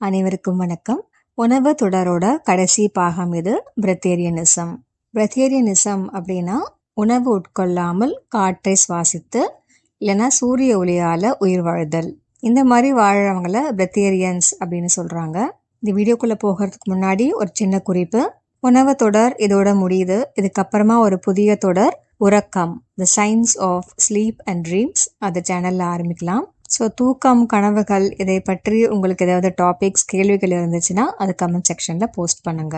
அனைவருக்கும் வணக்கம். உணவு தொடரோட கடைசி பாகம் இது பிரத்தேரியனிசம் பிரத்தேரியனிசம் அப்படின்னா உணவு உட்கொள்ளாமல் காற்றை சுவாசித்து இல்லைன்னா சூரிய ஒளியால் உயிர் வாழ்தல். இந்த மாதிரி வாழறவங்கள பிரத்தேரியன்ஸ் அப்படின்னு சொல்கிறாங்க இந்த வீடியோக்குள்ளே போகிறதுக்கு முன்னாடி ஒரு சின்ன குறிப்பு. உணவு தொடர் இதோட முடியுது. இதுக்கப்புறமா ஒரு புதிய தொடர் உறக்கம். The science of sleep and dreams அந்த சேனலில் ஆரம்பிக்கலாம். ஸோ தூக்கம் கனவுகள் இதை பற்றி உங்களுக்கு ஏதாவது டாபிக்ஸ் கேள்விகள் இருந்துச்சுன்னா அது கமெண்ட் செக்ஷனில் போஸ்ட் பண்ணுங்க.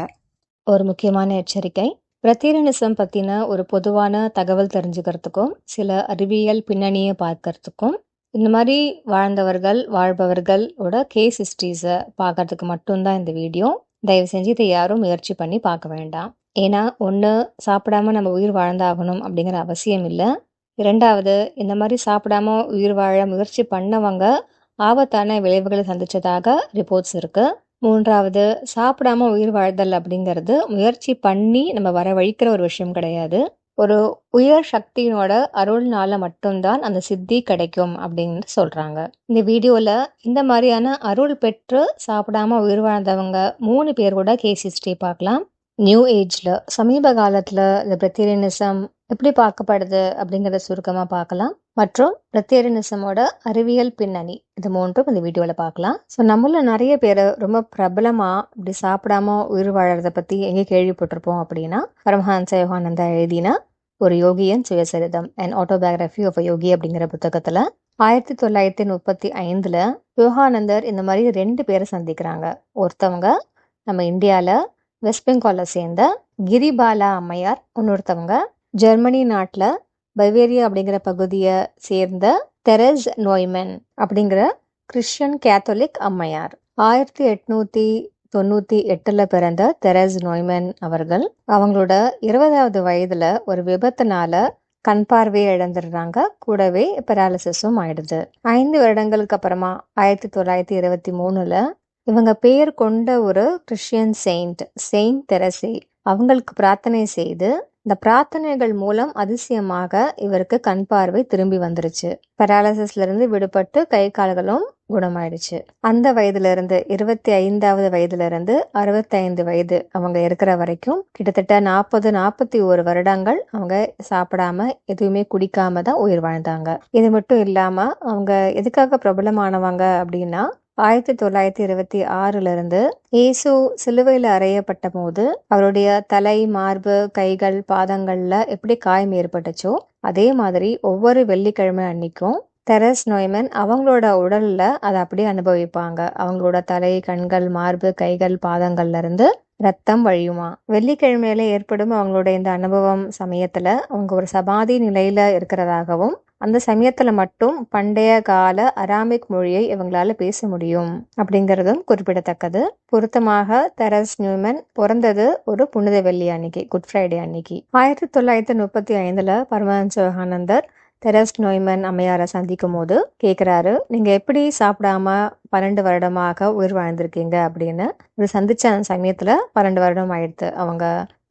ஒரு முக்கியமான எச்சரிக்கை. பிரத்தீரனிசம் பற்றின ஒரு பொதுவான தகவல் தெரிஞ்சுக்கிறதுக்கும் சில அறிவியல் பின்னணியை பார்க்கறதுக்கும் இந்த மாதிரி வாழ்ந்தவர்கள் வாழ்பவர்களோட கேஸ் ஹிஸ்ட்ரிஸை பார்க்கறதுக்கு மட்டும்தான் இந்த வீடியோ தயவு செஞ்சு இதை யாரும் முயற்சி பண்ணி பார்க்க வேண்டாம். ஏன்னா ஒன்று சாப்பிடாம நம்ம உயிர் வாழ்ந்தாகணும் அப்படிங்கிற அவசியம் இல்லை. இரண்டாவது இந்த மாதிரி சாப்பிடாம உயிர் வாழ முயற்சி பண்ணவங்க ஆபத்தான விளைவுகளை சந்திச்சதாக ரிப்போர்ட்ஸ் இருக்கு. மூன்றாவது சாப்பிடாம உயிர் வாழ்தல் அப்படிங்கிறது முயற்சி பண்ணி நம்ம வரவழிக்கிற ஒரு விஷயம் கிடையாது. ஒரு உயர் சக்தியினோட அருள்னால மட்டும்தான் அந்த சித்தி கிடைக்கும் அப்படின்னு சொல்றாங்க. இந்த வீடியோல இந்த மாதிரியான அருள் பெற்று சாப்பிடாம உயிர் வாழ்ந்தவங்க மூணு பேர் கூட கேஸ் ஹிஸ்டரி பார்க்கலாம். நியூ ஏஜில் சமீப காலத்தில் இந்த பிரத்தேரியனிசம் எப்படி பார்க்கப்படுது அப்படிங்கிறத சுருக்கமாக பார்க்கலாம். மற்றும் பிரத்யேரனிசமோட அறிவியல் பின்னணி இது மூன்றும் இந்த வீடியோவில் பார்க்கலாம். ஸோ நம்மள நிறைய பேர் ரொம்ப பிரபலமாக இப்படி சாப்பிடாம உயிர் வாழறத பற்றி எங்கே கேள்விப்பட்டிருப்போம் அப்படின்னா பரமஹான்ச யோகானந்தா எழுதினா ஒரு யோகியன் சுயசரிதம் அண்ட் ஆட்டோபயோகிராஃபி ஆஃப் யோகி அப்படிங்கிற புத்தகத்தில் ஆயிரத்தி தொள்ளாயிரத்தி முப்பத்தி ஐந்தில் யோகானந்தர் இந்த மாதிரி ரெண்டு பேரை சந்திக்கிறாங்க. ஒருத்தவங்க நம்ம இந்தியாவில் வெஸ்ட் பெங்காலை சேர்ந்த கிரிபாலா அம்மையார் ஒன்னொருத்தவங்க ஜெர்மனி நாட்டில் பைவேரியா அப்படிங்கிற பகுதியை சேர்ந்த தெரஸ் நோய்மென் அப்படிங்கிற கிறிஸ்டியன் கேத்தலிக் அம்மையார். ஆயிரத்தி எட்நூத்தி தொண்ணூத்தி எட்டுல பிறந்த தெரஸ் நோய்மென் அவர்கள் அவங்களோட இருபதாவது வயதுல ஒரு விபத்தினால கண் பார்வையை இழந்துடுறாங்க. கூடவே பெராலிசிஸும் ஆயிடுது. ஐந்து வருடங்களுக்கு அப்புறமா ஆயிரத்தி தொள்ளாயிரத்தி இருபத்தி மூணுல இவங்க பெயர் கொண்ட ஒரு கிறிஸ்டியன் செயின்ட் செயின்ட் தெரசே அவங்களுக்கு பிரார்த்தனை செய்து இந்த பிரார்த்தனைகள் மூலம் அதிசயமாக இவருக்கு கண் பார்வை திரும்பி வந்துருச்சு. பெராலிசிஸ்ல இருந்து விடுபட்டு கை கால்களும் குணமாயிடுச்சு. அந்த வயதுல இருந்து இருபத்தி ஐந்தாவது வயதுல இருந்து அறுபத்தி ஐந்து வயது அவங்க இருக்கிற வரைக்கும் கிட்டத்தட்ட நாற்பது நாற்பத்தி ஒரு வருடங்கள் அவங்க சாப்பிடாம எதுவுமே குடிக்காம தான் உயிர் வாழ்ந்தாங்க. இது மட்டும் இல்லாம அவங்க எதுக்காக பிரபலமானவங்க அப்படின்னா ஆயிரத்தி தொள்ளாயிரத்தி இருபத்தி ஆறிலிருந்து இயேசு சிலுவையில் அறையப்பட்ட போது அவருடைய தலை மார்பு கைகள் பாதங்கள்ல எப்படி காயம் ஏற்பட்டுச்சோ அதே மாதிரி ஒவ்வொரு வெள்ளிக்கிழமை அன்னைக்கும் தெரஸ் நோய்மன் அவங்களோட உடல்ல அதை அப்படியே அனுபவிப்பாங்க. அவங்களோட தலை கண்கள் மார்பு கைகள் பாதங்கள்ல இருந்து ரத்தம் வழியுமா? வெள்ளிக்கிழமையில ஏற்படும் அவங்களோட இந்த அனுபவம் சமயத்துல அவங்க ஒரு சமாதி நிலையில இருக்கிறதாகவும் அந்த சமயத்தில் மட்டும் பண்டைய கால அராமிக் மொழியை இவங்களால பேச முடியும் அப்படிங்கிறதும் குறிப்பிடத்தக்கது. பொருத்தமாக தெரஸ் நியூமன் பிறந்தது ஒரு புனித வெள்ளி அன்னைக்கு குட் ஃப்ரைடே அன்னைக்கு. ஆயிரத்தி தொள்ளாயிரத்தி முப்பத்தி ஐந்துல பரமஹன்ச யோகானந்தர் தெரஸ் நோய்மன் அம்மையாரை சந்திக்கும் போது கேட்குறாரு நீங்கள் எப்படி சாப்பிடாம பன்னெண்டு வருடமாக உயிர் வாழ்ந்திருக்கீங்க? அப்படின்னு. ஒரு சந்திச்ச அந்த சமயத்தில் பன்னெண்டு வருடம் ஆயிடுத்து அவங்க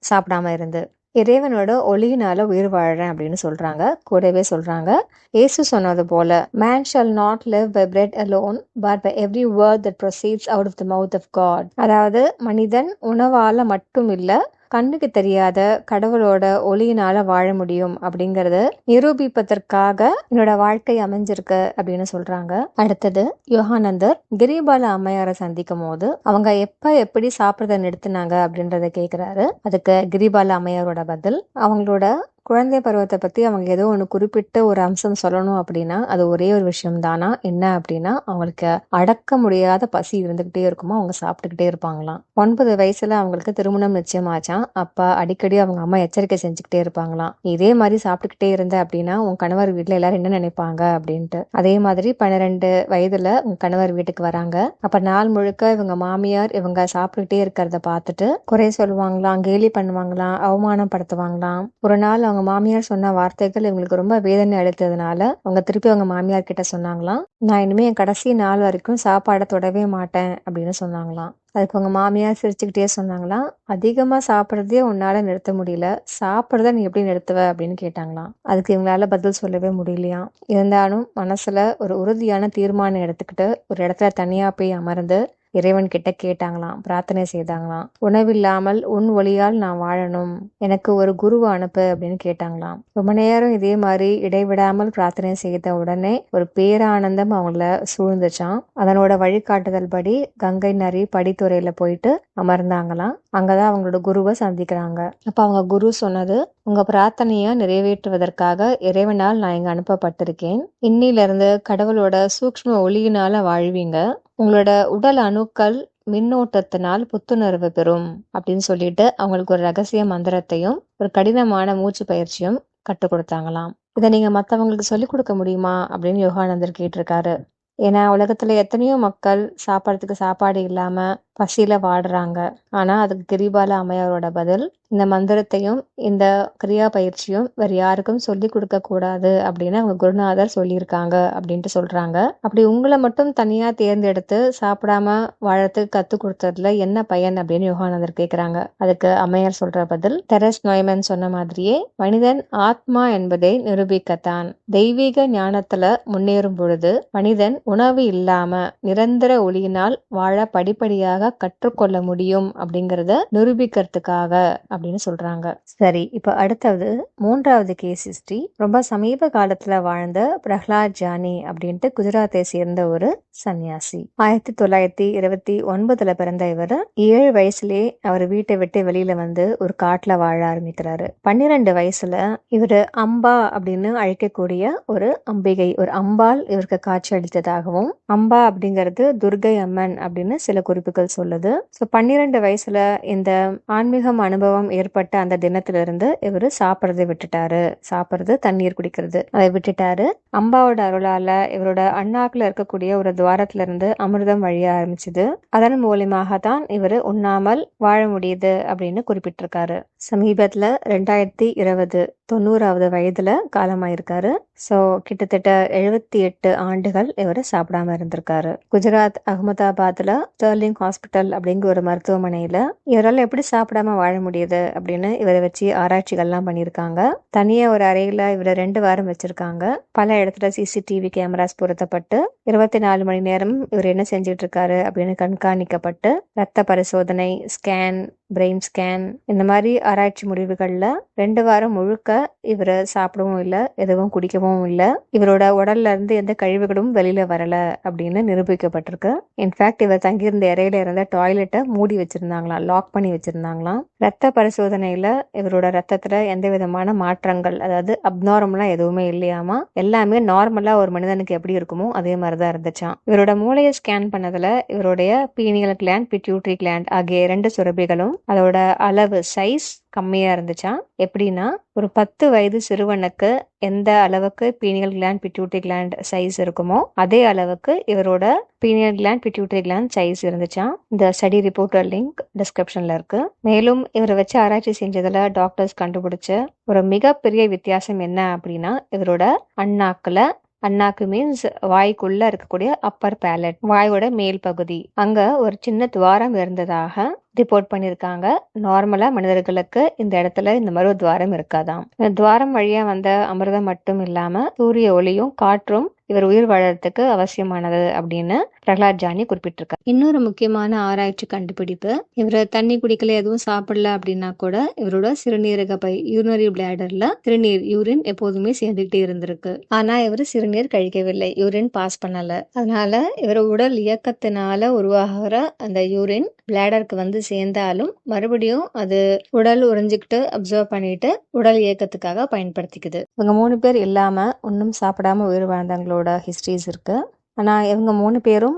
சாப்பிடாம இருந்து. இறைவனோட ஒளியினால உயிர் வாழறேன் அப்படின்னு சொல்றாங்க. கூடவே சொல்றாங்க இயேசு சொன்னது போல man shall not live by bread alone but by every word that proceeds out of the mouth of God அதாவது மனிதன் உணவால மட்டும் இல்லை கண்ணுக்கு தெரியாத கடவுளோட ஒளியினால வாழ முடியும் அப்படிங்கறத நிரூபிப்பதற்காக என்னோட வாழ்க்கை அமைஞ்சிருக்கு அப்படின்னு சொல்றாங்க. அடுத்தது யோகானந்தர் கிரிபால அம்மையாரை சந்திக்கும் போது அவங்க எப்ப எப்படி சாப்பிட்றத நிறுத்தினாங்க அப்படின்றத கேக்குறாரு. அதுக்கு கிரிபால அம்மையாரோட பதில் அவங்களோட குழந்தை பருவத்தை பற்றி அவங்க ஏதோ ஒன்று குறிப்பிட்ட ஒரு அம்சம் சொல்லணும் அப்படின்னா அது ஒரே ஒரு விஷயம் தானா? என்ன அப்படின்னா அவங்களுக்கு அடக்க முடியாத பசி இருந்துக்கிட்டே இருக்குமோ? அவங்க சாப்பிட்டுக்கிட்டே இருப்பாங்களாம். ஒன்பது வயசுல அவங்களுக்கு திருமணம் நிச்சயமாச்சான் அப்பா அடிக்கடி அவங்க அம்மா எச்சரிக்கை செஞ்சுக்கிட்டே இருப்பாங்களாம். இதே மாதிரி சாப்பிட்டுக்கிட்டே இருந்த அப்படின்னா உன் கணவர் வீட்டில் எல்லாரும் என்ன நினைப்பாங்க அப்படின்ட்டு. அதே மாதிரி பன்னிரெண்டு வயதுல உங்க கணவர் வீட்டுக்கு வராங்க. அப்ப நாள் முழுக்க இவங்க மாமியார் இவங்க சாப்பிட்டுக்கிட்டே இருக்கிறத பார்த்துட்டு குறை சொல்லுவாங்களாம் கேலி பண்ணுவாங்களாம் அவமானப்படுத்துவாங்களாம். ஒரு நாள் அவங்க மாமியார் சொன்ன வார்த்தைகள் இவங்களுக்கு ரொம்ப வேதனை அளித்ததுனால அவங்க திருப்பி அவங்க மாமியார் கிட்ட சொன்னாங்களாம். நான் இனிமே என் கடைசி நாள் வரைக்கும் சாப்பாடை தொடவே மாட்டேன் அப்படின்னு சொன்னாங்களாம். அதுக்கு அவங்க மாமியார் சிரிச்சுக்கிட்டே சொன்னாங்களாம். அதிகமாக சாப்பிட்றதே உன்னால நிறுத்த முடியல. சாப்பிட்றத நீ எப்படி நிறுத்துவ? அப்படின்னு கேட்டாங்களாம். அதுக்கு இவங்களால பதில் சொல்லவே முடியலையாம் இருந்தாலும் மனசுல ஒரு உறுதியான தீர்மானம் எடுத்துக்கிட்டு ஒரு இடத்துல தனியா போய் அமர்ந்து இறைவன் கிட்ட கேட்டாங்களாம் பிரார்த்தனை செய்தாங்களாம். உணவில்லாமல் உன் ஒளியால் நான் வாழணும் எனக்கு ஒரு குருவை அனுப்பு அப்படின்னு கேட்டாங்களாம். ரொம்ப நேரம் இதே மாதிரி இடைவிடாமல் பிரார்த்தனை செய்த உடனே ஒரு பேரானந்தம் அவங்கள சூழ்ந்துச்சான் அதனோட வழிகாட்டுதல் படி கங்கை நரி படித்துறையில போயிட்டு அமர்ந்தாங்களாம். அங்கதான் அவங்களோட குருவை சந்திக்கிறாங்க. அப்ப அவங்க குரு சொன்னது உங்க பிரார்த்தனைய நிறைவேற்றுவதற்காக இறைவனால் நான் இங்க அனுப்பப்பட்டிருக்கேன். இன்னிலிருந்து கடவுளோட சூக்ஷ்ம ஒளியினால வாழ்வீங்க. உங்களோட உடல் அணுக்கள் மின்னோட்டத்தினால் புத்துணர்வு பெறும் அப்படின்னு சொல்லிட்டு அவங்களுக்கு ஒரு ரகசிய மந்திரத்தையும் ஒரு கடினமான மூச்சு பயிற்சியும் கற்றுக் கொடுத்தாங்களாம். இதை நீங்க மற்றவங்களுக்கு சொல்லிக் கொடுக்க முடியுமா அப்படின்னு யோகானந்தர் கேட்டிருக்காரு. ஏன்னா உலகத்துல எத்தனையோ மக்கள் சாப்பிட்றதுக்கு சாப்பாடு இல்லாம பசியில வாடுறாங்க. ஆனா அதுக்கு கிரிபால அம்மையாரோட பதில் இந்த மந்திரத்தையும் இந்த கிரியா பயிற்சியும் வேற யாருக்கும் சொல்லி கொடுக்க கூடாது அப்படின்னு அவங்க குருநாதர் சொல்லியிருக்காங்க அப்படின்ட்டு சொல்றாங்க. அப்படி உங்களை மட்டும் தனியா தேர்ந்தெடுத்து சாப்பிடாம வாழறதுக்கு கற்றுக் கொடுத்ததுல என்ன பயன் அப்படின்னு யோகானந்தர் கேட்குறாங்க அதுக்கு அம்மையார் சொல்ற பதில் தெரஸ் நோய்மன் சொன்ன மாதிரியே மனிதன் ஆத்மா என்பதை நிரூபிக்கத்தான். தெய்வீக ஞானத்துல முன்னேறும் பொழுது மனிதன் உணவு இல்லாம நிரந்தர ஒளியினால் வாழ படிப்படியாக கற்றுக்கொள்ள முடியும் அப்படிங்கறத நிரூபிக்கிறதுக்காக அப்படின்னு சொல்றாங்க. சரி இப்ப அடுத்தது மூன்றாவது கேஸ் ஹிஸ்டரி ரொம்ப சமீப காலத்துல வாழ்ந்த பிரஹ்லாத் ஜானி அப்படின்ட்டு குஜராத்தை சேர்ந்த ஒரு சன்னியாசி. ஆயிரத்தி தொள்ளாயிரத்தி இருபத்தி ஒன்பதுல பிறந்த இவர் ஏழு வயசுலயே அவர் வீட்டை விட்டு வெளியில வந்து ஒரு காட்டுல வாழ ஆரம்பிக்கிறாரு. பன்னிரெண்டு வயசுல இவரு அம்பா அப்படின்னு அழைக்கக்கூடிய ஒரு அம்பிகை ஒரு அம்பாள் இவருக்கு காட்சி அளித்ததாகவும் அம்பா அப்படிங்கிறது துர்கை அம்மன் அப்படின்னு சில குறிப்புகள் சொல்லுது. ஸோ பன்னிரெண்டு வயசுல இந்த ஆன்மீகம் அனுபவம் ஏற்பட்ட அந்த தினத்திலிருந்து இவர் சாப்பிட்றதை விட்டுட்டாரு. சாப்பிட்றது தண்ணீர் குடிக்கிறது அதை விட்டுட்டாரு. அம்பாவோட அருளால இவரோட அண்ணாக்குல இருக்கக்கூடிய ஒரு துவாரத்துல இருந்து அமிர்தம் வழிய ஆரம்பிச்சது. அதன் மூலியமாக தான் இவர் உண்ணாமல் வாழ முடியுது அப்படின்னு குறிப்பிட்டிருக்காரு. சமீபத்துல ரெண்டாயிரத்தி இருபது தொண்ணூறாவது வயதுல காலமாயிருக்காரு. ஸோ கிட்டத்தட்ட எழுபத்தி எட்டு ஆண்டுகள் இவர் சாப்பிடாம இருந்திருக்காரு. குஜராத் அகமதாபாத்ல ஸ்டர்லிங் ஹாஸ்பிட்டல் அப்படிங்கிற ஒரு மருத்துவமனையில இவரால் எப்படி சாப்பிடாம வாழ முடியுது அப்படின்னு இவரை வச்சு ஆராய்ச்சிகள்லாம் பண்ணியிருக்காங்க. தனியா ஒரு அறையில இவரை ரெண்டு வாரம் வச்சிருக்காங்க. பல இடத்துல சிசிடிவி கேமராஸ் பொருத்தப்பட்டு இருபத்தி நாலு மணி நேரம் இவர் என்ன செஞ்சுட்டு இருக்காரு அப்படின்னு கண்காணிக்கப்பட்டு ரத்த பரிசோதனை ஸ்கேன் பிரெயின் ஸ்கேன் இந்த மாதிரி ஆராய்ச்சி முடிவுகளில் ரெண்டு வாரம் முழுக்க இவர் சாப்பிடவும் இல்லை எதுவும் குடிக்கவும் இல்லை. இவரோட உடல்ல இருந்து எந்த கழிவுகளும் வெளியில வரல அப்படின்னு நிரூபிக்கப்பட்டிருக்கு. இன்ஃபேக்ட் இவர் தங்கியிருந்த இறையில இருந்த டாய்லெட்டை மூடி வச்சிருந்தாங்களாம் லாக் பண்ணி வச்சிருந்தாங்களாம். ரத்த பரிசோதனையில இவரோட ரத்தத்துல எந்த விதமான மாற்றங்கள் அதாவது அப்நார்மலா எதுவுமே இல்லையாமா? எல்லாமே நார்மலா ஒரு மனிதனுக்கு எப்படி இருக்குமோ அதே மாதிரிதான் இருந்துச்சான் இவரோட மூளையை ஸ்கேன் பண்ணதுல இவருடைய பீனியல் கிளாண்ட் பிட்யூட்ரி கிளாண்ட் ஆகிய இரண்டு சுரபிகளும் அதோட அளவு சைஸ் கம்மியாக இருந்துச்சா? எப்படின்னா ஒரு பத்து வயது சிறுவனுக்கு எந்த அளவுக்கு pineal gland pituitary gland size இருக்குமோ அதே அளவுக்கு இவரோட pineal gland pituitary gland size இருந்துச்சா? இந்த ஸ்டடி ரிப்போர்ட்டர் லிங்க் டிஸ்கிரிப்ஷன்ல இருக்கு. மேலும் இவரை வச்சு ஆராய்ச்சி செஞ்சதுல டாக்டர்ஸ் கண்டுபிடிச்ச ஒரு மிகப்பெரிய வித்தியாசம் என்ன அப்படின்னா இவரோட அண்ணாக்குல அண்ணாக்கு மீன்ஸ் வாய்க்குள்ள இருக்கக்கூடிய அப்பர் பேலட் வாயோட மேல் பகுதி. அங்க ஒரு சின்ன துவாரம் இருந்ததாக ரிப்போர்ட் பண்ணியிருக்காங்க நார்மலா மனிதர்களுக்கு இந்த இடத்துல இந்த மாதிரி ஒரு துவாரம் இருக்காதாம். இந்த துவாரம் வழியா வந்த அமிர்தம் மட்டும் இல்லாம சூரிய ஒளியும் காற்றும் இவர் உயிர் வாழறதுக்கு அவசியமானது அப்படின்னு பிரகலாத் ஜானி குறிப்பிட்டிருக்காரு. இன்னொரு முக்கியமான ஆராய்ச்சி கண்டுபிடிப்பு இவர் தண்ணி குடிக்கல எதுவும் சாப்பிடல அப்படின்னா கூட இவரோட சிறுநீரக பை யூரினரி பிளாடர்ல சிறுநீர் யூரின் எப்போதுமே சேர்ந்துகிட்டே இருந்திருக்கு. ஆனா இவர் சிறுநீர் கழிக்கவில்லை யூரின் பாஸ் பண்ணல. அதனால இவர் உடல் இயக்கத்தினால உருவாகிற அந்த யூரின் பிளாடருக்கு வந்து சேர்ந்தாலும் மறுபடியும் அது உடல் உறிஞ்சிக்கிட்டு அப்சர்வ் பண்ணிட்டு உடல் இயக்கத்துக்காக பயன்படுத்திக்குது. இவங்க மூணு பேர் இல்லாம ஒன்றும் சாப்பிடாம உயிர் வாழ்ந்தவங்களோட ஹிஸ்ட்ரிஸ் இருக்கு. ஆனால் இவங்க மூணு பேரும்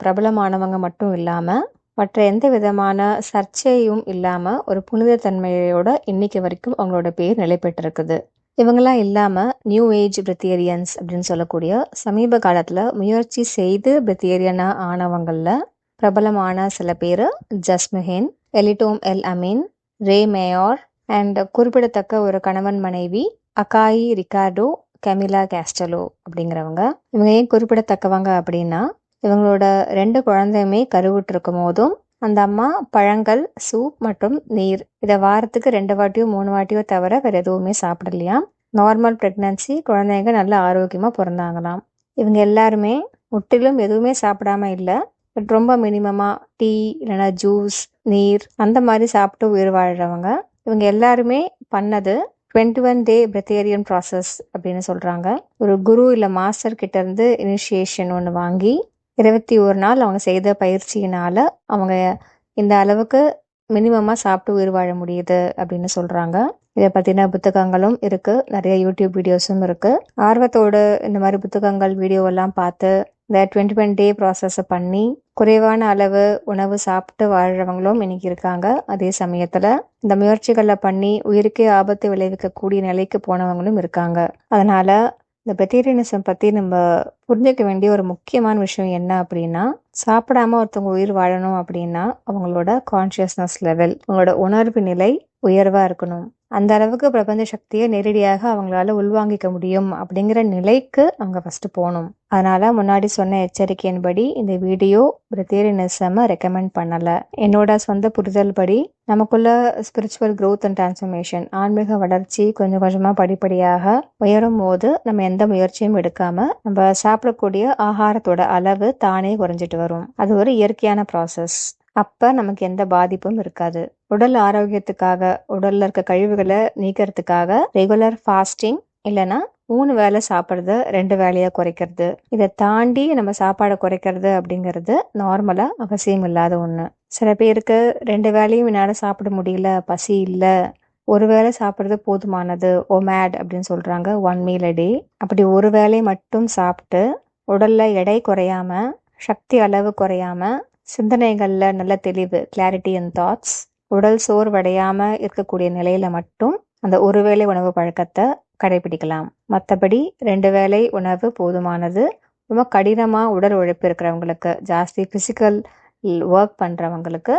பிரபலமானவங்க மட்டும் இல்லாமல் மற்ற எந்த விதமான சர்ச்சையும் இல்லாமல் ஒரு புனித தன்மையோட இன்னைக்கு வரைக்கும் அவங்களோட பேர் நிலை பெற்றிருக்குது. இவங்கெல்லாம் இல்லாமல் நியூ ஏஜ் பிரித்தேரியன்ஸ் அப்படின்னு சொல்லக்கூடிய சமீப காலத்தில் முயற்சி செய்து பிரித்தேரியனாக ஆனவங்களில் பிரபலமான சில பேர் ஜஸ்மிஹின் எலிட்டோம் எல் அமீன் ரே மேயார் அண்ட் குறிப்பிடத்தக்க ஒரு கணவன் மனைவி அகாயி ரிகார்டோ கெமிலா கேஸ்டலோ அப்படிங்கிறவங்க. இவங்க ஏன் குறிப்பிடத்தக்கவங்க அப்படின்னா இவங்களோட ரெண்டு குழந்தையுமே கருவுற்றிருக்கும் போதும் அந்த அம்மா பழங்கள் சூப் மற்றும் நீர் இதை வாரத்துக்கு ரெண்டு வாட்டியோ மூணு வாட்டியோ தவிர வேற எதுவுமே சாப்பிடலையாம் நார்மல் பிரெக்னன்சி குழந்தைங்க நல்ல ஆரோக்கியமா பிறந்தாங்களாம். இவங்க எல்லாருமே முற்றிலும் எதுவுமே சாப்பிடாம இல்லை. பட் ரொம்ப மினிமமாக டீ இல்லைன்னா ஜூஸ் நீர் அந்த மாதிரி சாப்பிட்டு உயிர் வாழ்கிறவங்க இவங்க எல்லாருமே பண்ணது twenty one day breatharian process அப்படின்னு சொல்கிறாங்க ஒரு குரு இல்லை மாஸ்டர் கிட்ட இருந்து இனிஷியேஷன் ஒன்று வாங்கி இருபத்தி ஒரு நாள் அவங்க செய்த பயிற்சியினால் அவங்க இந்த அளவுக்கு மினிமமாக சாப்பிட்டு உயிர் வாழ முடியுது அப்படின்னு சொல்கிறாங்க இதை பற்றின புத்தகங்களும் இருக்குது நிறைய யூடியூப் வீடியோஸும் இருக்குது ஆர்வத்தோடு இந்த மாதிரி புத்தகங்கள் வீடியோவெல்லாம் பார்த்து இந்த டுவெண்ட்டி ஒன் டே ப்ராசஸை பண்ணி குறைவான அளவு உணவு சாப்பிட்டு வாழ்கிறவங்களும் இன்னைக்கு இருக்காங்க. அதே சமயத்தில் இந்த முயற்சிகளை பண்ணி உயிருக்கே ஆபத்து விளைவிக்கக்கூடிய நிலைக்கு போனவங்களும் இருக்காங்க. அதனால இந்த வெஜிடேரியனிசம் பற்றி நம்ம புரிஞ்சுக்க வேண்டிய ஒரு முக்கியமான விஷயம் என்ன அப்படின்னா சாப்பிடாம ஒருத்தவங்க உயிர் வாழணும் அப்படின்னா அவங்களோட கான்ஷியஸ்னஸ் லெவல் அவங்களோட உணர்வு நிலை உயர்வாக இருக்கணும். அந்த அளவுக்கு பிரபஞ்ச சக்தியை நேரடியாக அவங்களால உள்வாங்கிக்க முடியும் அப்படிங்கிற நிலைக்கு அவங்க ஃபர்ஸ்ட் போகணும். அதனால முன்னாடி சொன்ன எச்சரிக்கையின்படி இந்த வீடியோ பிரத்தேரியனிசமை ரெக்கமெண்ட் பண்ணல. என்னோட சொந்த புரிதல் படி நமக்குள்ள ஸ்பிரிச்சுவல் க்ரோத் அண்ட் டிரான்ஸ்ஃபர்மேஷன் ஆன்மீக வளர்ச்சி கொஞ்சம் கொஞ்சமா படிப்படியாக உயரும் போது நம்ம எந்த முயற்சியும் எடுக்காம நம்ம சாப்பிடக்கூடிய ஆகாரத்தோட அளவு தானே குறைஞ்சிட்டு வரும். அது ஒரு இயற்கையான ப்ராசஸ் அப்ப நமக்கு எந்த பாதிப்பும் இருக்காது. உடல் ஆரோக்கியத்துக்காக உடல்ல இருக்க கழிவுகளை நீக்கிறதுக்காக ரெகுலர் ஃபாஸ்டிங் இல்லைன்னா மூணு வேலை சாப்பிட்றது ரெண்டு வேலையாக குறைக்கிறது. இதை தாண்டி நம்ம சாப்பாடை குறைக்கிறது அப்படிங்கிறது நார்மலாக அவசியம் இல்லாத ஒன்று சில பேருக்கு ரெண்டு வேலையும் என்னால் சாப்பிட முடியல பசி இல்லை ஒரு வேளை சாப்பிட்றது போதுமானது ஒமேட் அப்படின்னு சொல்கிறாங்க ஒன் மீல் டே அப்படி ஒரு வேலை மட்டும் சாப்பிட்டு உடலில் எடை குறையாம சக்தி அளவு குறையாம சிந்தனைகளில் நல்ல தெளிவு கிளாரிட்டி அண்ட் தாட்ஸ் உடல் சோர்வடையாம இருக்கக்கூடிய நிலையில மட்டும் அந்த ஒரு வேளை உணவு பழக்கத்தை கடைபிடிக்கலாம். மற்றபடி ரெண்டு வேளை உணவு போதுமானது. ரொம்ப கடினமாக உடல் உழைப்பு இருக்கிறவங்களுக்கு ஜாஸ்தி ஃபிசிக்கல் ஒர்க் பண்ணுறவங்களுக்கு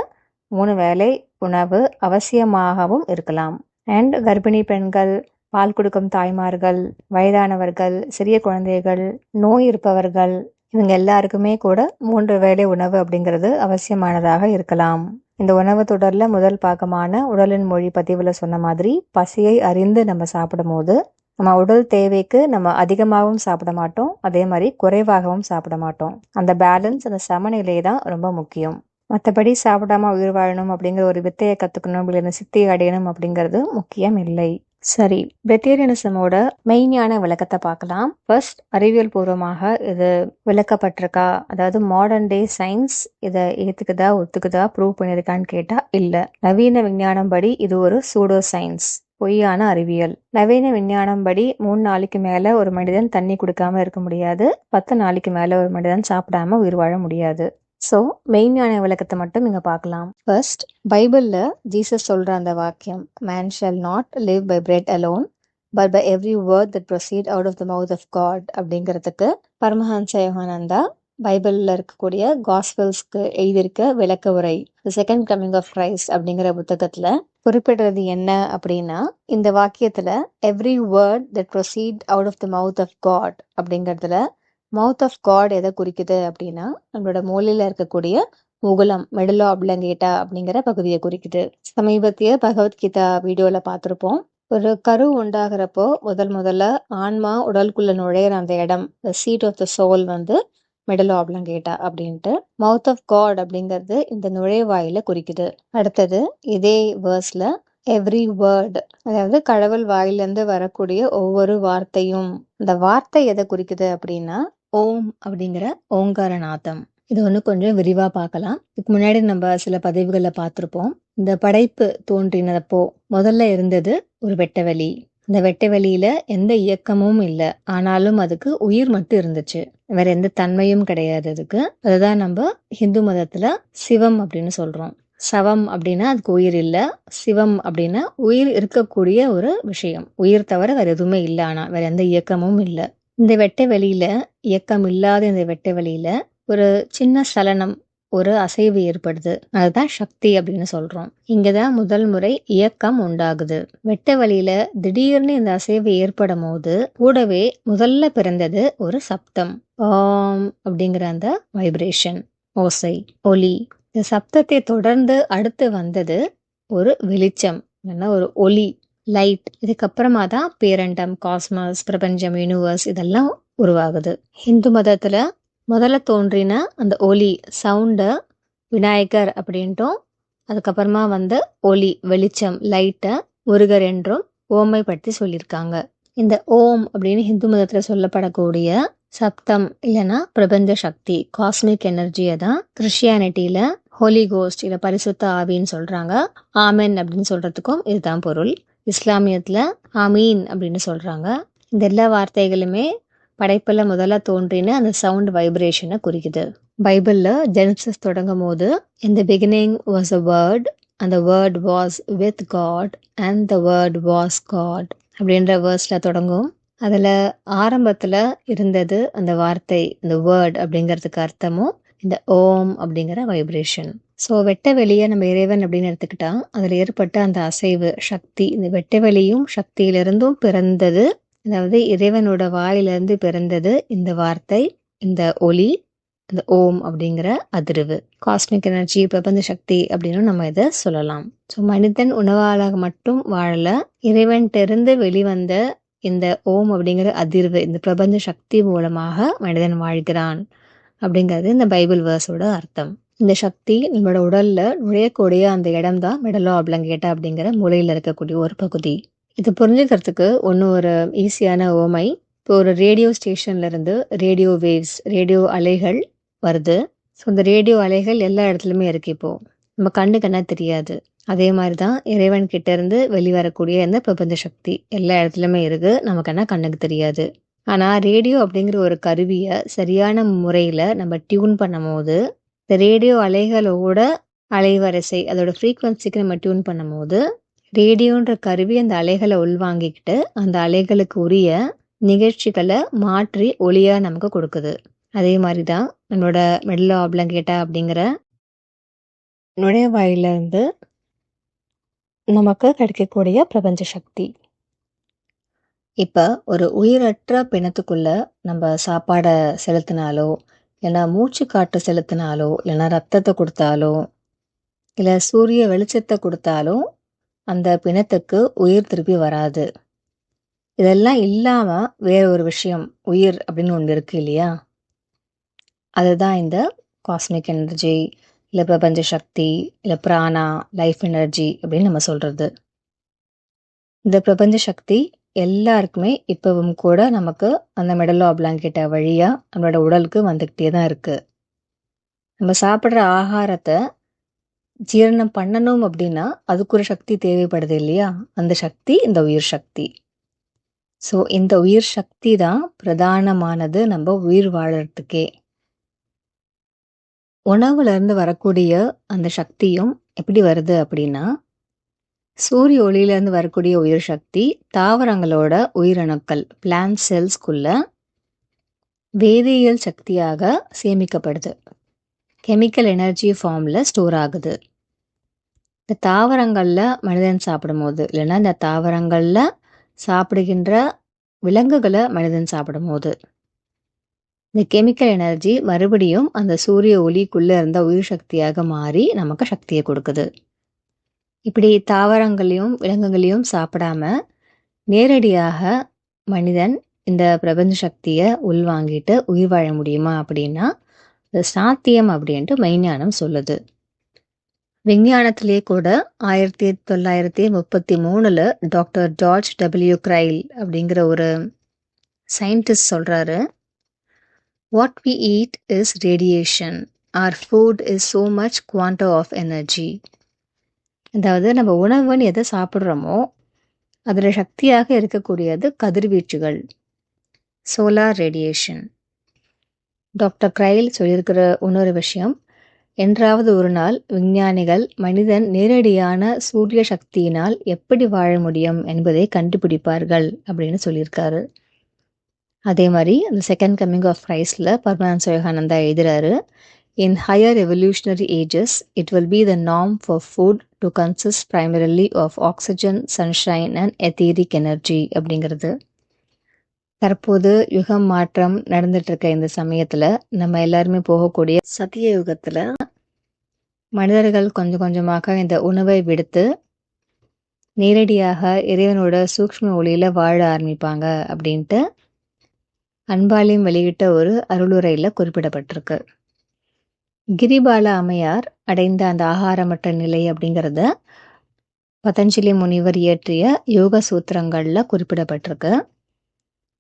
மூணு வேளை உணவு அவசியமாகவும் இருக்கலாம். அண்ட் கர்ப்பிணி பெண்கள் பால் கொடுக்கும் தாய்மார்கள் வயதானவர்கள் சிறிய குழந்தைகள் நோய் இருப்பவர்கள் இவங்க எல்லாருக்குமே கூட மூன்று வேளை உணவு அப்படிங்கிறது அவசியமானதாக இருக்கலாம். இந்த உணவு தொடரில் முதல் பாகமான உடலின் மொழி பதிவில் சொன்ன மாதிரி பசியை அறிந்து நம்ம சாப்பிடும் போது நம்ம உடல் தேவைக்கு நம்ம அதிகமாகவும் சாப்பிட மாட்டோம் அதே மாதிரி குறைவாகவும் சாப்பிட மாட்டோம். அந்த பேலன்ஸ் அந்த சமநிலை தான் ரொம்ப முக்கியம். மற்றபடி சாப்பிடாம உயிர் வாழணும் அப்படிங்கிற ஒரு வித்தையை கற்றுக்கணும் இல்லைன்னா சித்தி அடையணும் அப்படிங்கிறது முக்கியம் இல்லை. சரி வெட்டேரியனிசமோட மெய்ஞான விளக்கத்தை பார்க்கலாம். ஃபர்ஸ்ட் அறிவியல் பூர்வமாக இது விளக்கப்பட்டிருக்கா? அதாவது மாடர்ன் டே சயின்ஸ் இதை ஏத்துக்குதா ஒத்துக்குதா ப்ரூவ் பண்ணியிருக்கான்னு கேட்டா இல்ல. நவீன விஞ்ஞானம் படி இது ஒரு சூடோ சயின்ஸ் பொய்யான அறிவியல். நவீன விஞ்ஞானம் படி மூணு நாளைக்கு மேல ஒரு மனிதன் தண்ணி குடிக்காம இருக்க முடியாது. பத்து நாளைக்கு மேல ஒரு மனிதன் சாப்பிடாம உயிர் வாழ முடியாது. ஸோ மெயினான விளக்கத்தை மட்டும் நீங்கள் பார்க்கலாம். ஃபர்ஸ்ட் பைபிளில் ஜீசஸ் சொல்கிற அந்த வாக்கியம் man shall not live by bread alone but by every word that proceed out of the mouth of God அப்படிங்கிறதுக்கு பரமஹன்ச யோகானந்தா பைபிளில் இருக்கக்கூடிய காஸ்பல்ஸ்க்கு எழுதியிருக்க விளக்க உரை செகண்ட் கம்மிங் ஆஃப் கிரைஸ்ட் அப்படிங்கிற புத்தகத்தில் குறிப்பிடுறது என்ன அப்படின்னா இந்த வாக்கியத்தில் every word that proceed out of the mouth of God அப்படிங்கிறதுல மவுத் ஆஃப் காட் எதை குறிக்குது அப்படின்னா நம்மளோட மூலையில இருக்கக்கூடிய முகுலம் மெடலோ அப்ளங்கேட்டா அப்படிங்கிற பகுதியை குறிக்குது. சமீபத்திய பகவத்கீதா வீடியோல பார்த்துருப்போம். ஒரு கரு உண்டாகிறப்போ முதல் முதல்ல ஆன்மா உடலுக்குள்ள நுழையிற அந்த இடம் சீட் ஆஃப் த சோல் வந்து மெடலோ ஆப்ளங்கேட்டா அப்படின்ட்டு. மவுத் ஆஃப் காட் அப்படிங்கிறது இந்த நுழைவாயில குறிக்குது. அடுத்தது இதே வேர்ஸ்ல எவ்ரி வேர்ட் அதாவது கடவுள் வாயிலிருந்து வரக்கூடிய ஒவ்வொரு வார்த்தையும் இந்த வார்த்தை எதை குறிக்குது அப்படின்னா ஓம் அப்படிங்கிற ஓங்காரநாதம். இது ஒன்று கொஞ்சம் விரிவாக பார்க்கலாம். இதுக்கு முன்னாடி நம்ம சில பதிவுகளில் பார்த்துருப்போம். இந்த படைப்பு தோன்றினதப்போ முதல்ல இருந்தது ஒரு வெட்டவெளி. இந்த வெட்டவெளியில எந்த இயக்கமும் இல்லை. ஆனாலும் அதுக்கு உயிர் மட்டும் இருந்துச்சு. வேற எந்த தன்மையும் கிடையாது அதுக்கு. அதுதான் நம்ம ஹிந்து மதத்துல சிவம் அப்படின்னு சொல்றோம். சவம் அப்படின்னா அதுக்கு உயிர் இல்லை. சிவம் அப்படின்னா உயிர் இருக்கக்கூடிய ஒரு விஷயம். உயிர் தவிர வேற எதுவுமே இல்லை. ஆனா வேற எந்த இயக்கமும் இல்லை. இந்த வெட்ட வெளியில இயக்கம் இல்லாத இந்த வெட்ட வெளியில ஒரு சின்ன சலனம் ஒரு அசைவு ஏற்படுது. அதுதான் சக்தி அப்படின்னு சொல்றோம். இங்கதான் முதல் முறை இயக்கம் உண்டாகுது. வெட்ட வழியில திடீர்னு இந்த அசைவு ஏற்படும் போது கூடவே முதல்ல பிறந்தது ஒரு சப்தம். ஆம் அப்படிங்கிற அந்த வைப்ரேஷன் ஓசை ஒலி. இந்த சப்தத்தை தொடர்ந்து அடுத்து வந்தது ஒரு வெளிச்சம் இல்லைன்னா ஒரு ஒலி. லைட் இதுக்கப்புறமா தான் பேரண்டம் காஸ்மஸ் பிரபஞ்சம் யூனிவர்ஸ் இதெல்லாம் உருவாகுது. ஹிந்து மதத்தில் முதல்ல தோன்றின அந்த ஒலி சவுண்டு விநாயகர் அப்படின்ட்டும் அதுக்கப்புறமா வந்து ஒளி வெளிச்சம் லைட்டை முருகர் என்றும் ஓமை பற்றி சொல்லியிருக்காங்க. இந்த ஓம் அப்படின்னு ஹிந்து மதத்தில் சொல்லப்படக்கூடிய சப்தம் இல்லைன்னா பிரபஞ்ச சக்தி காஸ்மிக் எனர்ஜியை தான் கிறிஸ்டியானிட்டியில் ஹோலி கோஸ்ட் இல்லை பரிசுத்த ஆவின்னு சொல்கிறாங்க ஆமென் அப்படின்னு சொல்கிறதுக்கும் இதுதான் பொருள். இஸ்லாமியத்தில் ஆமீன் அப்படின்னு சொல்கிறாங்க இந்த எல்லா வார்த்தைகளுமே படைப்பில் முதல்ல தோன்றின அந்த சவுண்ட் வைப்ரேஷனை குறிக்குது. பைபிளில் ஜெனசிஸ் தொடங்கும் போது இந்த பிகினிங் வாஸ் அ வேர்ட் அந்த word was with God and the word was God அப்படின்ற வேர்ஸில் தொடங்கும். அதில் ஆரம்பத்தில் இருந்தது அந்த வார்த்தை இந்த வேர்ட் அப்படிங்கிறதுக்கு அர்த்தமும் இந்த ஓம் அப்படிங்கிற வைப்ரேஷன் ஸோ வெட்ட வெளியை நம்ம இறைவன் அப்படின்னு எடுத்துக்கிட்டா அதில் ஏற்பட்ட அந்த அசைவு சக்தி இந்த வெட்ட வெளியும் சக்தியிலிருந்தும் பிறந்தது. அதாவது இறைவனோட வாயிலிருந்து பிறந்தது இந்த வார்த்தை இந்த ஒளி இந்த ஓம் அப்படிங்கிற அதிர்வு. காஸ்மிக் எனர்ஜி பிரபஞ்ச சக்தி அப்படின்னு நம்ம இதை சொல்லலாம். ஸோ மனிதன் உணவாளாக மட்டும் வாழல. இறைவன்கிட்ட இருந்து வெளிவந்த இந்த ஓம் அப்படிங்கிற அதிர்வு இந்த பிரபஞ்ச சக்தி மூலமாக மனிதன் வாழ்கிறான். அப்படிங்கிறது இந்த பைபிள் வேர்ஸோட அர்த்தம். இந்த சக்தி நம்மளோட உடல்ல நுழையக்கூடிய அந்த இடம் தான் மெடலோ அப்ளங்கேட்டா அப்படிங்கிற மூலையில் இருக்கக்கூடிய ஒரு பகுதி. இது புரிஞ்சுக்கிறதுக்கு ஒன்றும் ஒரு ஈஸியான ஓமை. இப்போ ஒரு ரேடியோ ஸ்டேஷன்ல இருந்து ரேடியோ வேவ்ஸ் ரேடியோ அலைகள் வருது. ஸோ இந்த ரேடியோ அலைகள் எல்லா இடத்துலையுமே இருக்கு இப்போ. நம்ம கண்ணு கண்ணா தெரியாது. அதே மாதிரி தான் இறைவன் கிட்ட இருந்து வெளிவரக்கூடிய இந்த பிரபஞ்ச சக்தி எல்லா இடத்துலையுமே இருக்கு. நமக்கு என்ன கண்ணுக்கு தெரியாது. ஆனால் ரேடியோ அப்படிங்கிற ஒரு கருவியை சரியான முறையில் நம்ம டியூன் பண்ணும் போது இந்த ரேடியோ அலைகளோட அலைவரிசை அதோட ஃப்ரீக்வன்சிக்கு நம்ம டியூன் பண்ணும் போது ரேடியோன்ற கருவி அந்த அலைகளை உள்வாங்கிக்கிட்டு அந்த அலைகளுக்கு உரிய நிகழ்ச்சிகளை மாற்றி ஒளியாக நமக்கு கொடுக்குது. அதே மாதிரி தான் நம்மளோட மெடலோ ஆப்ளங்கேட்டா அப்படிங்கிற நுழைவாயிலிருந்து நமக்கு கிடைக்கக்கூடிய பிரபஞ்ச சக்தி. இப்போ ஒரு உயிரற்ற பிணத்துக்குள்ள நம்ம சாப்பாடை செலுத்தினாலோ இல்லைன்னா மூச்சு காற்று செலுத்தினாலோ இல்லைன்னா ரத்தத்தை கொடுத்தாலோ இல்லை சூரிய வெளிச்சத்தை கொடுத்தாலும் அந்த பிணத்துக்கு உயிர் திருப்பி வராது. இதெல்லாம் இல்லாமல் வேற ஒரு விஷயம் உயிர் அப்படின்னு ஒன்று இருக்கு இல்லையா? அதுதான் இந்த காஸ்மிக் எனர்ஜி இல்லை பிரபஞ்ச சக்தி இல்லை பிராணா லைஃப் எனர்ஜி அப்படின்னு நம்ம சொல்கிறது இந்த பிரபஞ்ச சக்தி எல்லாருக்குமே இப்பவும் கூட நமக்கு அந்த மெடலோ பிளாங்கெட்டை வழியாக நம்மளோட உடலுக்கு வந்துக்கிட்டே தான் இருக்குது நம்ம சாப்பிட்ற ஆகாரத்தை ஜீரணம் பண்ணணும் அப்படின்னா அதுக்கு ஒரு சக்தி தேவைப்படுது இல்லையா? அந்த சக்தி இந்த உயிர் சக்தி. ஸோ இந்த உயிர் சக்தி தான் பிரதானமானது நம்ம உயிர் வாழறதுக்கே. உணவுலேருந்து வரக்கூடிய அந்த சக்தியும் எப்படி வருது அப்படின்னா சூரிய ஒளியிலேருந்து வரக்கூடிய உயிர் சக்தி தாவரங்களோட உயிரணுக்கள் பிளான்ட் செல்ஸ்குள்ள வேதியியல் சக்தியாக சேமிக்கப்படுது. கெமிக்கல் எனர்ஜி ஃபார்மில் ஸ்டோர் ஆகுது. இந்த தாவரங்களில் மனிதன் சாப்பிடும்போது இல்லைன்னா இந்த தாவரங்களில் சாப்பிடுகின்ற விலங்குகளை மனிதன் சாப்பிடும்போது இந்த கெமிக்கல் எனர்ஜி மறுபடியும் அந்த சூரிய ஒளிக்குள்ளே இருந்த உயிர் சக்தியாக மாறி நமக்கு சக்தியை கொடுக்குது. இப்படி தாவரங்களையும் விலங்குகளையும் சாப்பிடாம நேரடியாக மனிதன் இந்த பிரபஞ்ச சக்தியை உள்வாங்கிட்டு உயிர் வாழ முடியுமா அப்படின்னா அது சாத்தியம் அப்படின்ட்டு மெய்ஞானம் சொல்லுது. விஞ்ஞானத்திலே கூட ஆயிரத்தி தொள்ளாயிரத்தி முப்பத்தி மூணுல டாக்டர் ஜார்ஜ் டபிள்யூ கிரைல் அப்படிங்கிற ஒரு சயின்டிஸ்ட் சொல்றாரு what we eat is radiation or food is so much quanta of energy அதாவது நம்ம உணவுன்னு எதை சாப்பிட்றோமோ அதில் சக்தியாக இருக்கக்கூடியது கதிர்வீச்சுகள் சோலார் ரேடியேஷன் டாக்டர் கிரைல் சொல்லியிருக்கிற இன்னொரு விஷயம் என்றாவது ஒரு நாள் விஞ்ஞானிகள் மனிதன் நேரடியான சூரிய சக்தியினால் எப்படி வாழ முடியும் என்பதை கண்டுபிடிப்பார்கள் அப்படின்னு சொல்லியிருக்காரு. அதே மாதிரி அந்த செகண்ட் கம்மிங் ஆஃப் கிரைஸ்டில் பரமானந்த யோகானந்தா எழுதுறாரு In higher evolutionary ages, it will be the norm for food to consist primarily of oxygen, sunshine and etheric energy அப்படிங்கிறது. தற்போது யுகம் மாற்றம் நடந்துட்டு இருக்க இந்த சமயத்துல நம்ம எல்லாருமே போகக்கூடிய சத்திய யுகத்துல மனிதர்கள் கொஞ்சம் கொஞ்சமாக இந்த உணவை விடுத்து நேரடியாக இறைவனோட சூக்ஷ்ம ஒளியில வாழ ஆரம்பிப்பாங்க அப்படின்ட்டு அன்பாலையும் வெளியிட்ட ஒரு அருளுரையில குறிப்பிடப்பட்டிருக்கு. கிரிபால அம்மையார் அடைந்த அந்த ஆகாரமற்ற நிலை அப்படிங்கிறத பதஞ்சலி முனிவர் இயற்றிய யோக சூத்திரங்களில் குறிப்பிடப்பட்டிருக்கு.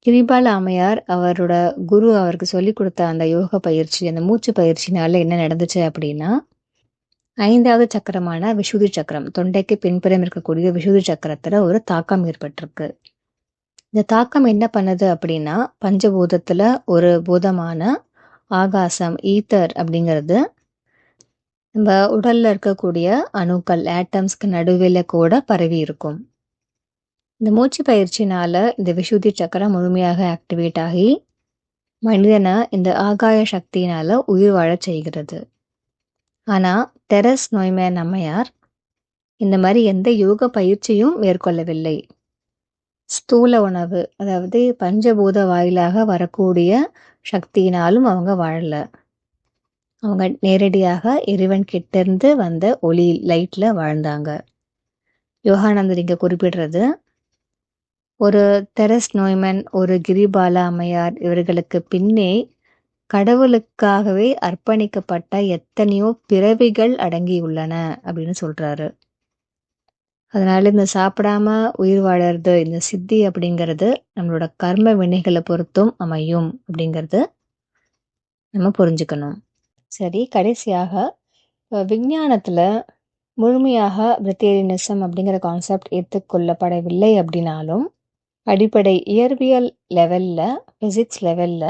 கிரிபால அம்மையார் அவரோட குரு அவருக்கு சொல்லிக் கொடுத்த அந்த யோக பயிற்சி அந்த மூச்சு பயிற்சினால என்ன நடந்துச்சு அப்படின்னா ஐந்தாவது சக்கரமான விஷுதி சக்கரம் தொண்டைக்கு பின்புறம் இருக்கக்கூடிய விஷுதி சக்கரத்துல ஒரு தாக்கம் ஏற்பட்டிருக்கு. இந்த தாக்கம் என்ன பண்ணுது அப்படின்னா பஞ்சபூதத்துல ஒரு பூதமான ஆகாசம் ஈத்தர் அப்படிங்கிறது நம்ம உடல்ல இருக்கக்கூடிய அணுக்கள் ஆட்டம்ஸ்க்கு நடுவில் கூட பரவி இருக்கும். இந்த மூச்சு பயிற்சினால இந்த விசுத்தி சக்கரம் முழுமையாக ஆக்டிவேட் ஆகி மனிதனை இந்த ஆகாய சக்தியினால உயிர் வாழச் செய்கிறது. ஆனா தெரஸ் நோய்மே நம்மையார் இந்த மாதிரி எந்த யோக பயிற்சியும் மேற்கொள்ளவில்லை. ஸ்தூல உணவு அதாவது பஞ்சபூத வாயிலாக வரக்கூடிய சக்தியினாலும் அவங்க வாழல. அவங்க நேரடியாக இறைவன் கிட்டேருந்து வந்த ஒளி லைட்ல வாழ்ந்தாங்க. யோகானந்தர் இங்க குறிப்பிடுறது ஒரு தெரஸ் நோய்மன் ஒரு கிரிபாலா அம்மையார் இவர்களுக்கு பின்னே கடவுளுக்காகவே அர்ப்பணிக்கப்பட்ட எத்தனையோ பிறவிகள் அடங்கியுள்ளன அப்படின்னு சொல்றாரு. அதனால இந்த சாப்பிடாம உயிர் வாழறது இந்த சித்தி அப்படிங்கிறது நம்மளோட கர்ம வினைகளை பொறுத்தும் அமையும் அப்படிங்கிறது நம்ம புரிஞ்சுக்கணும். சரி கடைசியாக விஞ்ஞானத்தில் முழுமையாக வெத்தேரியனிசம் அப்படிங்கிற கான்செப்ட் ஏற்றுக்கொள்ளப்படவில்லை அப்படின்னாலும் அடிப்படை இயற்பியல் லெவல்ல ஃபிசிக்ஸ் லெவல்ல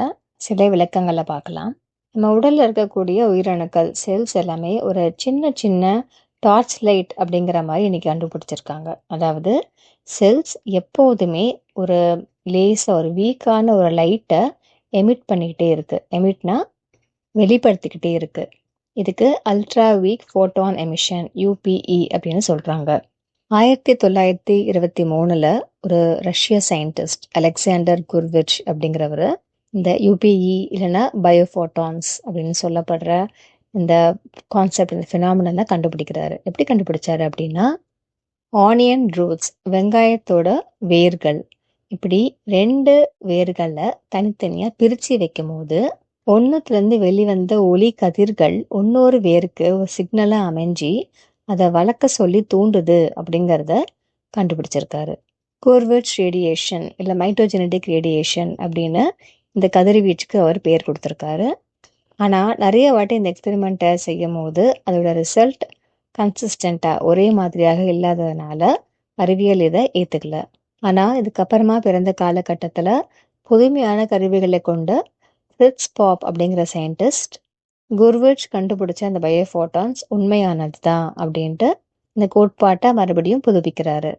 சில விளக்கங்களை பார்க்கலாம். நம்ம உடலில் இருக்கக்கூடிய உயிரணுக்கள் செல்ஸ் எல்லாமே ஒரு சின்ன சின்ன டார்ச் லைட் அப்படிங்கிற மாதிரி இன்னைக்கு கண்டுபிடிச்சிருக்காங்க. அதாவது செல்ஸ் எப்போதுமே ஒரு லேசாக ஒரு வீக்கான ஒரு லைட்டை எமிட் பண்ணிக்கிட்டே இருக்கு. எமிட்னா வெளிப்படுத்திக்கிட்டே இருக்கு. இதுக்கு ultra weak photon emission UPE அப்படின்னு சொல்கிறாங்க ஆயிரத்தி தொள்ளாயிரத்தி இருபத்தி மூணுல ஒரு ரஷ்ய சயின்டிஸ்ட் அலெக்சாண்டர் குர்விச் அப்படிங்கிறவர் இந்த யூபிஇ இல்லைன்னா பயோஃபோட்டான்ஸ் அப்படின்னு சொல்லப்படுற இந்த கான்செப்ட் இந்த ஃபினாமினெல்லாம் கண்டுபிடிக்கிறாரு. எப்படி கண்டுபிடிச்சாரு அப்படின்னா ஆனியன் ரூட்ஸ் வெங்காயத்தோட வேர்கள். இப்படி ரெண்டு வேர்களை தனித்தனியாக பிரித்து வைக்கும் போது ஒன்றுத்துலேருந்து வெளிவந்த ஒளி கதிர்கள் இன்னொரு வேருக்கு ஒரு சிக்னலாக அமைஞ்சி அதை வளர்க்க சொல்லி தூண்டுது அப்படிங்கிறத கண்டுபிடிச்சிருக்காரு. கோர்வெட்ஸ் ரேடியேஷன் இல்லை மைட்டோஜெனடிக் ரேடியேஷன் அப்படின்னு இந்த கதிர்வீச்சுக்கு அவர் பேர் கொடுத்துருக்காரு. ஆனால் நிறைய வாட்டி இந்த எக்ஸ்பெரிமெண்ட்டை செய்யும் போது அதோட ரிசல்ட் கன்சிஸ்டண்ட்டாக ஒரே மாதிரியாக இல்லாததுனால அறிவியல் இதை ஏற்றுக்கல ஆனால் இதுக்கப்புறமா பிறந்த காலகட்டத்தில் புதுமையான கருவிகளை கொண்டு ஃபிரிட்ஸ் பாப் அப்படிங்கிற சயின்டிஸ்ட் குர்விச் கண்டுபிடிச்ச அந்த பயோஃபோட்டான்ஸ் உண்மையானது தான் அப்படின்ட்டு இந்த கோட்பாட்டை மறுபடியும் புதுப்பிக்கிறாரு.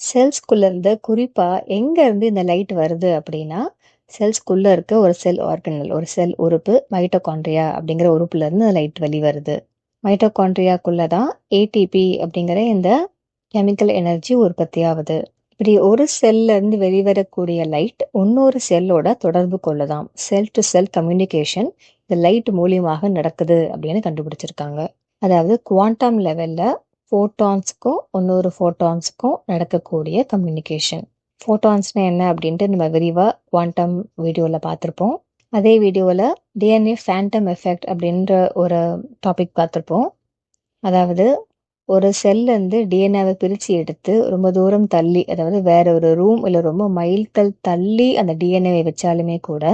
செல்ஸ்குள்ளேருந்து குறிப்பாக எங்கேருந்து இந்த லைட் வருது அப்படின்னா செல்ஸ்குள்ளே இருக்க ஒரு செல் ஆர்கனல் ஒரு செல் உறுப்பு மைட்டோகாண்ட்ரியா அப்படிங்கிற உறுப்புலேருந்து லைட் லைட் வெளிவருது. மைட்டோகாண்ட்ரியாக்குள்ளே தான் ஏடிபி அப்படிங்கிற இந்த கெமிக்கல் எனர்ஜி உற்பத்தி ஆகுது. இப்படி ஒரு செல்லேருந்து வெளிவரக்கூடிய லைட் இன்னொரு செல்லோட தொடர்பு கொள்ளதாம். செல் டு செல் கம்யூனிகேஷன் இந்த லைட் மூலியமாக நடக்குது அப்படின்னு கண்டுபிடிச்சிருக்காங்க. அதாவது குவாண்டம் லெவலில் ஃபோட்டான்ஸுக்கும் இன்னொரு ஃபோட்டான்ஸுக்கும் நடக்கக்கூடிய கம்யூனிகேஷன் ஃபோட்டான்ஸ்னா என்ன அப்படின்ட்டு நம்ம விரிவாக குவாண்டம் வீடியோவில் பார்த்துருப்போம். அதே வீடியோவில் டிஎன்ஏ ஃபேண்டம் எஃபெக்ட் அப்படின்ற ஒரு டாபிக் பார்த்துருப்போம். அதாவது ஒரு செல்லேருந்து டிஎன்ஏவை பிரித்து எடுத்து ரொம்ப தூரம் தள்ளி அதாவது வேற ஒரு ரூம் இல்லை ரொம்ப மைல்கள் தள்ளி அந்த டிஎன்ஏவை வச்சாலுமே கூட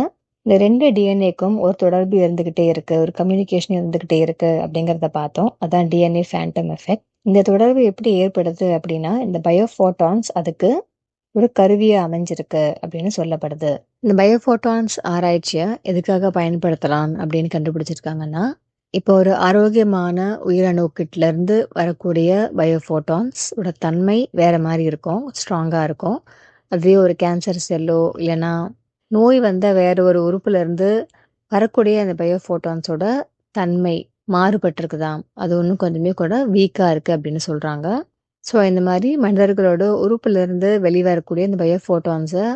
இந்த ரெண்டு டிஎன்ஏக்கும் ஒரு தொடர்பு இருந்துக்கிட்டே இருக்கு ஒரு கம்யூனிகேஷன் இருந்துக்கிட்டே இருக்கு அப்படிங்கிறத பார்த்தோம். அதான் டிஎன்ஏ ஃபேண்டம் எஃபெக்ட் இந்த தொடர்பு எப்படி ஏற்படுது அப்படின்னா இந்த பயோஃபோட்டான்ஸ் அதுக்கு ஒரு கருவியா அமைஞ்சிருக்கு அப்படின்னு சொல்லப்படுது. இந்த பயோஃபோட்டான்ஸ் ஆராய்ச்சியை எதுக்காக பயன்படுத்தலாம் அப்படின்னு கண்டுபிடிச்சிருக்காங்கன்னா இப்போ ஒரு ஆரோக்கியமான உயிரணுக்கிட்ட இருந்து வரக்கூடிய பயோஃபோட்டான்ஸ் ஓட தன்மை வேற மாதிரி இருக்கும் ஸ்ட்ராங்காக இருக்கும். அதுவே ஒரு கேன்சர் செல்லோ இல்லைன்னா நோய் வந்த வேற ஒரு உறுப்புலேருந்து வரக்கூடிய அந்த பயோஃபோட்டான்ஸோட தன்மை மாறுபட்டிருக்குதாம். அது ஒன்றும் கொஞ்சமே கூட வீக்காக இருக்குது அப்படின்னு சொல்கிறாங்க ஸோ இந்த மாதிரி மனிதர்களோட உறுப்பிலிருந்து வெளிவரக்கூடிய இந்த பயோ ஃபோட்டோன்ஸை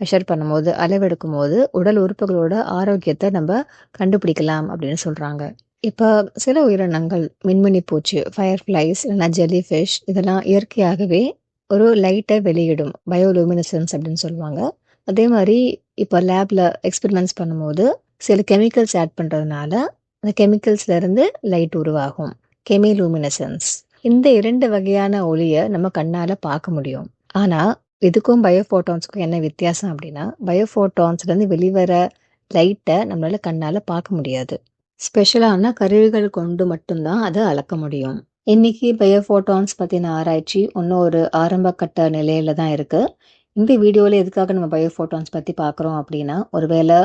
மெஷர் பண்ணும்போது அளவெடுக்கும் போது உடல் உறுப்புகளோட ஆரோக்கியத்தை நம்ம கண்டுபிடிக்கலாம் அப்படின்னு சொல்கிறாங்க இப்போ சில உயிரினங்கள் மின்மினி பூச்சி ஃபயர் ஃப்ளைஸ் இல்லைன்னா ஜெல்லி ஃபிஷ் இதெல்லாம் இயற்கையாகவே ஒரு லைட்டை வெளியிடும் பயோலூமினசன்ஸ் அப்படின்னு சொல்லுவாங்க. அதே மாதிரி இப்போ லேபில் எக்ஸ்பெரிமெண்ட்ஸ் பண்ணும்போது சில கெமிக்கல்ஸ் ஆட் பண்ணுறதுனால அந்த கெமிக்கல்ஸ்லேருந்து லைட் உருவாகும். கெமிலூமினசன்ஸ் இந்த இரண்டு வகையான ஒளியை நம்ம கண்ணால் பார்க்க முடியும். ஆனால் இதுக்கும் பயோஃபோட்டான்ஸுக்கும் என்ன வித்தியாசம் அப்படின்னா பயோஃபோட்டான்ஸ்லேருந்து வெளிவர லைட்டை நம்மளால் கண்ணால் பார்க்க முடியாது. ஸ்பெஷலான கருவிகள் கொண்டு மட்டும்தான் அதை அளக்க முடியும். இன்னைக்கு பயோஃபோட்டான்ஸ் பற்றின ஆராய்ச்சி இன்னும் ஒரு ஆரம்ப கட்ட நிலையில தான் இருக்குது இந்த வீடியோவில் எதுக்காக நம்ம பயோஃபோட்டான்ஸ் பற்றி பார்க்குறோம் அப்படின்னா ஒருவேளை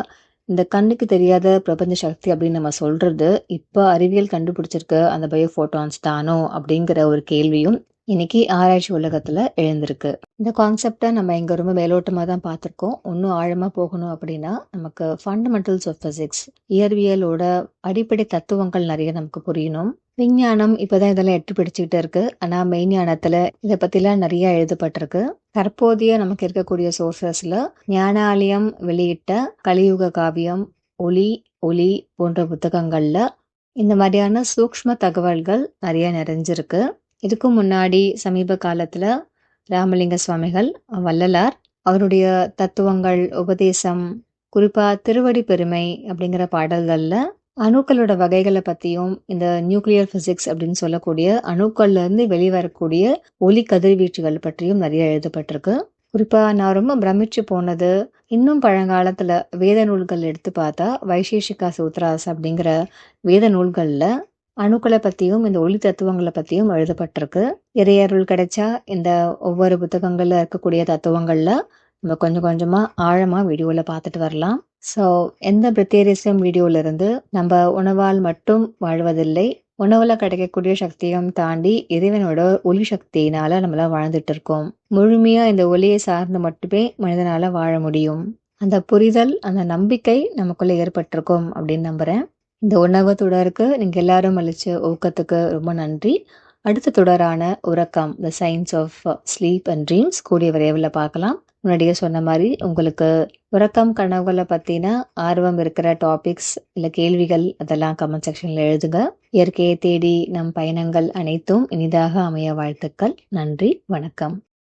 இந்த கண்ணுக்கு தெரியாத பிரபஞ்ச சக்தி அப்படின்னு நம்ம சொல்றது இப்போ அறிவியல் கண்டுபிடிச்சிருக்க. அந்த பயோ ஃபோட்டான்ஸ் தானோ அப்படிங்கிற ஒரு கேள்வியும் இன்னைக்கு ஆராய்ச்சி உலகத்துல எழுந்திருக்கு. இந்த கான்செப்டை நம்ம இங்க ரொம்ப மேலோட்டமா தான் பார்த்துருக்கோம். இன்னும் ஆழமா போகணும் அப்படின்னா நமக்கு ஃபண்டமெண்டல்ஸ் ஆஃப் பிசிக்ஸ் இயற்பியலோட அடிப்படை தத்துவங்கள் நிறைய நமக்கு புரியணும். விஞ்ஞானம் இப்பதான் இதெல்லாம் எட்டு பிடிச்சுக்கிட்டு இருக்கு. ஆனா மெய்ஞானத்துல இதை பத்திலாம் நிறைய எழுதப்பட்டிருக்கு. தற்போதைய நமக்கு இருக்கக்கூடிய சோர்சஸ்ல ஞானாலயம் வெளியிட்ட கலியுக காவியம் ஒளி ஒளி போன்ற புத்தகங்கள்ல இந்த மாதிரியான சூக்ஷ்ம தகவல்கள் நிறைய நிறைஞ்சிருக்கு. இதுக்கு முன்னாடி சமீப காலத்துல ராமலிங்க சுவாமிகள் வள்ளலார் அவருடைய தத்துவங்கள் உபதேசம் குறிப்பா திருவடி பெருமை அப்படிங்கிற பாடல்கள்ல அணுக்களோட வகைகளை பத்தியும் இந்த நியூக்ளியர் பிசிக்ஸ் அப்படின்னு சொல்லக்கூடிய அணுக்கள்ல இருந்து வெளிவரக்கூடிய ஒளி கதிர்வீச்சுகள் பற்றியும் நிறைய எழுதப்பட்டிருக்கு. குறிப்பா நான் ரொம்ப பிரமிச்சு போனது இன்னும் பழங்காலத்துல வேத நூல்கள் எடுத்து பார்த்தா வைசேஷிகா சூத்ராஸ் அப்படிங்கிற வேத நூல்கள்ல அணுக்களை பற்றியும் இந்த ஒளி தத்துவங்களை பற்றியும் எழுதப்பட்டிருக்கு. இறையருள் கிடைச்சா இந்த ஒவ்வொரு புத்தகங்களில் இருக்கக்கூடிய தத்துவங்களில் நம்ம கொஞ்சம் கொஞ்சமாக ஆழமாக வீடியோவில் பார்த்துட்டு வரலாம். ஸோ எந்த பிரத்யேரிசம் வீடியோவிலிருந்து நம்ம உணவால் மட்டும் வாழ்வதில்லை உணவுல கிடைக்கக்கூடிய சக்தியும் தாண்டி இறைவனோட ஒளி சக்தியினால நம்மள வாழ்ந்துட்டு இருக்கோம். முழுமையா இந்த ஒளியை சார்ந்து மட்டுமே மனிதனால வாழ முடியும். அந்த புரிதல் அந்த நம்பிக்கை நமக்குள்ள ஏற்பட்டிருக்கும் அப்படின்னு நம்புறேன். இந்த உணவு தொடருக்கு நீங்க எல்லாரும் அளிச்ச ஊக்கத்துக்கு ரொம்ப நன்றி. அடுத்த தொடரான உறக்கம் the science of sleep and dreams கூடிய விரைவில் பார்க்கலாம். முன்னாடியே சொன்ன மாதிரி உங்களுக்கு உறக்கம் கனவுகளை பற்றின ஆர்வம் இருக்கிற டாபிக்ஸ் இல்லை கேள்விகள் அதெல்லாம் கமெண்ட் செக்ஷனில் எழுதுங்க. இயற்கையை தேடி நம் பயணங்கள் அனைத்தும் இனிதாக அமைய வாழ்த்துக்கள். நன்றி வணக்கம்.